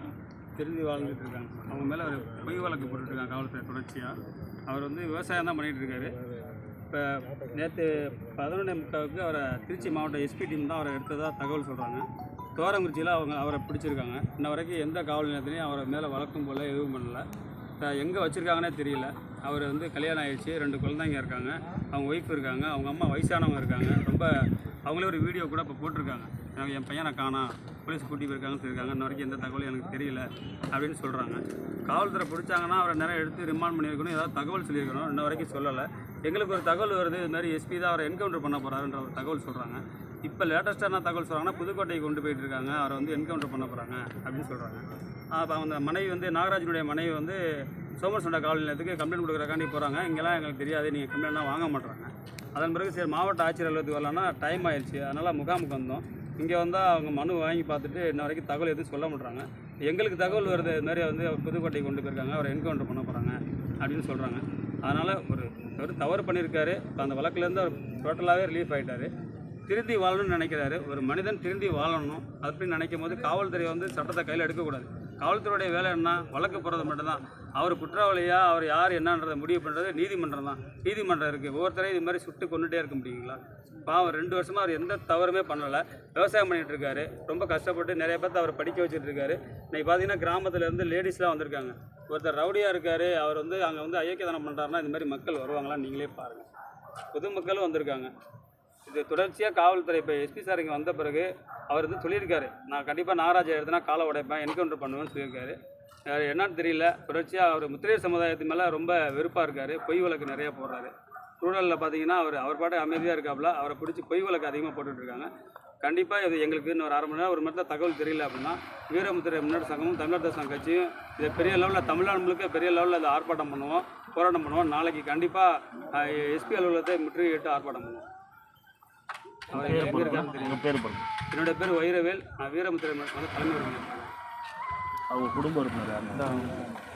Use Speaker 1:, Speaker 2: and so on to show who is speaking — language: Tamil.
Speaker 1: இப்போ தெரிஞ்சு வாழ்ந்துட்டு இருக்காங்க அவங்க மேலே ஒரு பொய் வழக்கு போட்டுட்ருக்காங்க காவல்துறை தொடர்ச்சியாக அவர் வந்து விவசாயம் தான் பண்ணிகிட்டு இருக்காரு இப்போ நேற்று பதினொன்றே முக்காவுக்கு அவரை திருச்சி மாவட்ட எஸ்பி டீம் தான் அவரை எடுத்ததாக தகவல் சொல்கிறாங்க தோரங்குறிச்சியில் அவங்க அவரை பிடிச்சிருக்காங்க. இன்ன வரைக்கும் எந்த காவல் நிலையத்துலையும் அவரை மேலே வழக்கம் போல் எதுவும் பண்ணல. இப்போ எங்கே வச்சுருக்காங்கன்னே தெரியல. அவர் வந்து கல்யாணம் ஆகிடுச்சு ரெண்டு குழந்தைங்க இருக்காங்க. அவங்க ஒய்ஃப் இருக்காங்க அவங்க அம்மா வயசானவங்க இருக்காங்க. ரொம்ப அவங்களே ஒரு வீடியோ கூட இப்போ போட்டிருக்காங்க. என் பையனை காணா. போலீஸ் கூட்டி போயிருக்காங்கன்னு சொல்லியிருக்காங்க இன்ன வரைக்கும் எந்த தகவலும் எனக்கு தெரியல அப்படின்னு சொல்கிறாங்க காவல்துறை பிடிச்சாங்கன்னா அவரை நேரம் எடுத்து ரிமாண்ட் பண்ணியிருக்கணும். ஏதாவது தகவல் சொல்லியிருக்கணும். இன்ன வரைக்கும் சொல்லலை. எங்களுக்கு ஒரு தகவல் வருது. இது மாதிரி எஸ்பி தான் அவரை என்கவுண்டர் பண்ண போகிறாருன்ற ஒரு தகவல் சொல்கிறாங்க இப்போ லேட்டஸ்ட்டாக என்ன தகவல் சொல்கிறாங்கன்னா புதுக்கோட்டைக்கு கொண்டு போயிட்டு இருக்காங்க. அவரை வந்து என்கவுண்டர் பண்ண போகிறாங்க அப்படின்னு சொல்கிறாங்க அப்போ அந்த மனைவி வந்து நாகராஜனுடைய மனைவி வந்து சோமசுண்டா காவல் நிலையத்துக்கு கம்ப்ளைண்ட் கொடுக்குறக்காண்டி போகிறாங்க இங்கெல்லாம் எங்களுக்கு தெரியாது. நீங்கள் கம்ப்ளைண்ட்லாம் வாங்க மாட்டுறாங்க அதன் பிறகு சரி மாவட்ட ஆட்சியர் அலுவலகத்துக்கு வரலான்னா டைம் ஆயிடுச்சு. அதனால் முகாமுக்கு வந்தோம். இங்கே வந்தால் அவங்க மனு வாங்கி பார்த்துட்டு இன்ன வரைக்கும் தகவல் எதுவும் சொல்ல மாட்றாங்க. எங்களுக்கு தகவல் வருது இது மாதிரி வந்து புதுக்கோட்டைக்கு கொண்டு போயிருக்காங்க அவரை என்கவுண்டர் பண்ண போகிறாங்க அப்படின்னு சொல்கிறாங்க அதனால் ஒரு ஒரு தவறு பண்ணியிருக்காரு. இப்போ அந்த வழக்குலேருந்து அவர் டோட்டலாகவே ரிலீஃப் ஆகிட்டார் திருந்தி வாழணும்னு நினைக்கிறாரு. ஒரு மனிதன் திருந்தி வாழணும் அப்படின்னு நினைக்கும் போது காவல்துறை வந்து சட்டத்தை கையில் எடுக்கக்கூடாது. காவல்துறையுடைய வேலை என்ன வழக்கு போடுறது மட்டும்தான். அவர் குற்றவாளியா அவர் யார் என்னன்றதை முடிவு பண்ணுறது நீதிமன்றம் தான். நீதிமன்றம் இருக்குது ஒவ்வொருத்தரையும் இது மாதிரி சுட்டு கொண்டுட்டே இருக்க முடியுங்களா? பாவம் ரெண்டு வருஷமாக அவர் எந்த தவறுமே பண்ணலை. விவசாயம் பண்ணிகிட்டு இருக்காரு. ரொம்ப கஷ்டப்பட்டு நிறைய பேர்த்த அவர் படிக்க வச்சுட்டு இருக்காரு. இன்றைக்கி பார்த்தீங்கன்னா கிராமத்துலேருந்து லேடிஸ்லாம் வந்திருக்காங்க. ஒருத்தர் ரவுடியாக இருக்கார். அவர் வந்து அங்கே வந்து அயோக்கியதனம் பண்ணுறாருன்னா இந்த மாதிரி மக்கள் வருவாங்களா நீங்களே பாருங்கள் பொதுமக்களும் வந்திருக்காங்க. இது தொடர்ச்சியாக காவல்துறை இப்போ எஸ்பி சார் இங்கே வந்த பிறகு அவர் வந்து சொல்லியிருக்காரு. நான் கண்டிப்பாக நாகராஜா எடுத்துனா காலை உடைப்பேன் என்கவுண்டர் பண்ணுவேன்னு சொல்லியிருக்காரு. என்னன்னு தெரியல. தொடர்ச்சியாக அவர் முத்திரையர் சமுதாயத்து மேலே ரொம்ப வெறுப்பாக இருக்கார். பொய் வழக்கு நிறைய போடுறாரு. ரூரலில் பார்த்தீங்கன்னா அவர் அவர் பாட்டு அமைதியாக இருக்காப்புல. அவரை பிடிச்சி பொய் வழக்கு அதிகமாக போட்டுட்ருக்காங்க கண்டிப்பாக இது எங்களுக்கு இன்னும் ஒரு அரை மணி நேரம் ஒரு மணி தகவல் தெரியல அப்படின்னா வீரமுத்திரை முன்னேற்ற சங்கமும் தமிழர் தேசம் கட்சியும் இதை பெரிய லெவலில் தமிழ்நாடு முழுக்க பெரிய லெவலில் இதை ஆர்ப்பாட்டம் பண்ணுவோம் போராட்டம் பண்ணுவோம். நாளைக்கு கண்டிப்பாக எஸ்பி அலுவலகத்தை முற்றுகையிட்டு ஆர்ப்பாட்டம் பண்ணுவோம் அவர் எங்க இருக்காருன்னு தெரியும்.
Speaker 2: உங்கள் பேர் பாருங்க
Speaker 1: என்னுடைய பேர் வைரவேல். நான் வீரமுத்திரை வந்து தலைமை
Speaker 2: அவங்க குடும்ப உறுப்பினர்